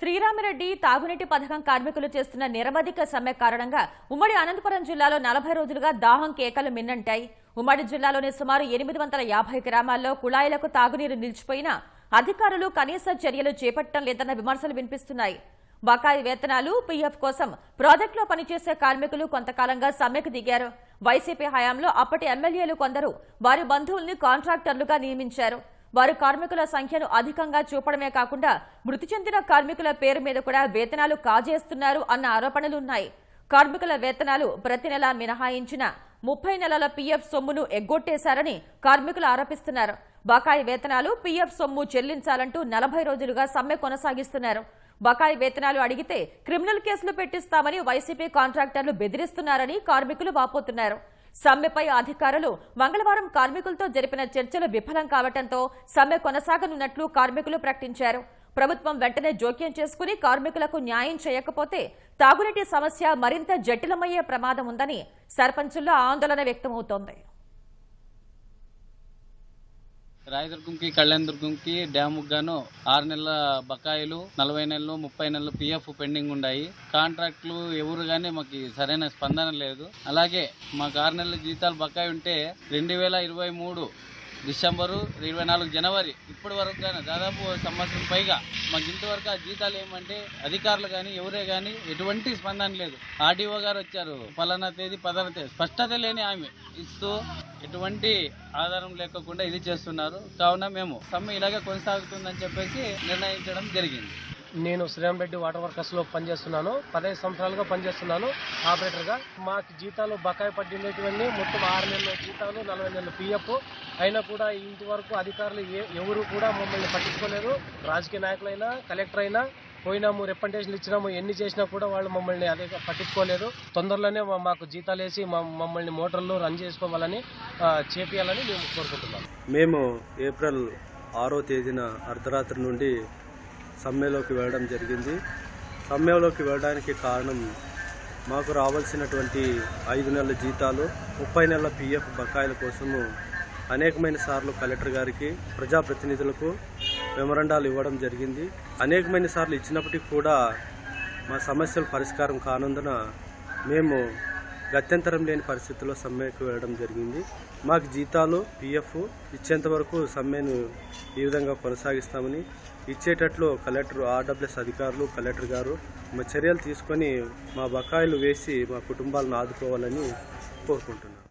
శ్రీరామిరెడ్డి తాగునీటి పథకం కార్మికులు చేస్తున్న నిరవధిక సమ్మె కారణంగా ఉమ్మడి అనంతపురం జిల్లాలో నలభై రోజులుగా దాహం కేకలు మిన్నంటాయి. ఉమ్మడి జిల్లాలోని సుమారు ఎనిమిది వందల యాభై గ్రామాల్లో కుళాయిలకు తాగునీరు నిలిచిపోయినా అధికారులు కనీస చర్యలు చేపట్టడం లేదన్న విమర్శలు వినిపిస్తున్నాయి. బకాయి వేతనాలు పీఎఫ్ కోసం ప్రాజెక్టులో పనిచేసే కార్మికులు కొంతకాలంగా సమ్మెకు దిగారు. వైసీపీ హయాంలో అప్పటి ఎమ్మెల్యేలు కొందరు వారి బంధువుల్ని కాంట్రాక్టర్లుగా నియమించారు. వారు కార్మికుల సంఖ్యను అధికంగా చూపడమే కాకుండా మృతి చెందిన కార్మికుల పేరు మీద కూడా వేతనాలు కాజేస్తున్నారు అన్న ఆరోపణలున్నాయి. కార్మికుల వేతనాలు ప్రతి నెల మినహాయించిన ముప్పై నెలల పీఎఫ్ సొమ్మును ఎగ్గొట్టేశారని కార్మికులు ఆరోపిస్తున్నారు. బకాయి వేతనాలు పీఎఫ్ సొమ్ము చెల్లించాలంటూ నలభై రోజులుగా సమ్మె కొనసాగిస్తున్నారు. బకాయి వేతనాలు అడిగితే క్రిమినల్ కేసులు పెట్టిస్తామని వైసీపీ కాంట్రాక్టర్లు బెదిరిస్తున్నారని కార్మికులు వాపోతున్నారు. సమ్మెపై అధికారులు మంగళవారం కార్మికులతో జరిపిన చర్చలు విఫలం కావడంతో సమ్మె కొనసాగనున్నట్లు కార్మికులు ప్రకటించారు. ప్రభుత్వం వెంటనే జోక్యం చేసుకుని కార్మికులకు న్యాయం చేయకపోతే తాగునీటి సమస్య మరింత జటిలమయ్యే ప్రమాదం ఉందని సర్పంచుల్లో ఆందోళన వ్యక్తమవుతోంది. రాయదుర్గంకి కళ్యాణదుర్గంకి డ్యాముకు గాను ఆరు నెలల బకాయిలు నలభై నెలలు ముప్పై నెలలు పిఎఫ్ పెండింగ్ ఉన్నాయి కాంట్రాక్టులు ఎవరు కానీ మాకు సరైన స్పందన లేదు. అలాగే మాకు ఆరు నెలల జీతాలు బకాయి ఉంటే రెండు వేల ఇరవై మూడు డిసెంబరు ఇరవై నాలుగు జనవరి ఇప్పటి వరకు కానీ దాదాపు సంవత్సరం పైగా మాకు ఇంతవరకు ఆ జీతాలు ఏమంటే అధికారులు కానీ ఎవరే కానీ ఎటువంటి స్పందన లేదు. ఆర్డీఓ గారు వచ్చారు ఫలానా తేదీ పలానా తేదీ. స్పష్టత లేని ఆమె ఇస్తూ ఎటువంటి ఆధారం లేకుండా ఇది చేస్తున్నారు. కావున మేము సమ్మె ఇలాగే కొనసాగుతుందని చెప్పేసి నిర్ణయించడం జరిగింది. నేను శ్రీరామరెడ్డి వాటర్ వర్కర్స్లో పనిచేస్తున్నాను. పదహైదు సంవత్సరాలుగా పనిచేస్తున్నాను. ఆపరేటర్గా మాకు జీతాలు బకాయి పడినటువంటి మొత్తం ఆరు నెలల జీతాలు నలభై నెలల పిఎఫ్ అయినా కూడా ఇంతవరకు అధికారులు ఏ ఎవరు కూడా మమ్మల్ని పట్టించుకోలేదు. రాజకీయ నాయకులైనా కలెక్టర్ అయినా పోయినాము రిప్రజెంటేషన్ ఇచ్చినాము ఎన్ని చేసినా కూడా వాళ్ళు మమ్మల్ని అదే పట్టించుకోలేదు. తొందరలోనే మాకు జీతాలు వేసి మమ్మల్ని మోటార్లు రన్ చేసుకోవాలని చేపియాలని మేము కోరుకుంటున్నాం. మేము ఏప్రిల్ ఆరో తేదీన అర్ధరాత్రి నుండి సమ్మెలోకి వెళ్ళడం జరిగింది. సమ్మెలోకి వెళ్ళడానికి కారణం మాకు రావాల్సినటువంటి ఐదు నెలల జీతాలు ముప్పై నెలల పిఎఫ్ బకాయిల కోసము అనేకమైన సార్లు కలెక్టర్ గారికి ప్రజాప్రతినిధులకు మెమరండాలు ఇవ్వడం జరిగింది. అనేకమైన సార్లు ఇచ్చినప్పటికీ కూడా మా సమస్యలు పరిష్కారం కానందున మేము గత్యంతరం లేని పరిస్థితుల్లో సమ్మెకు వెళ్ళడం జరిగింది. మాకు జీతాలు పిఎఫ్ ఇచ్చేంత వరకు సమ్మెను ఈ విధంగా కొనసాగిస్తామని ఇచ్చేటట్లు కలెక్టర్ ఆర్డబ్ల్యూఎస్ అధికారులు కలెక్టర్ గారు మా చర్యలు తీసుకొని మా బకాయిలు వేసి మా కుటుంబాలను ఆదుకోవాలని కోరుకుంటున్నాను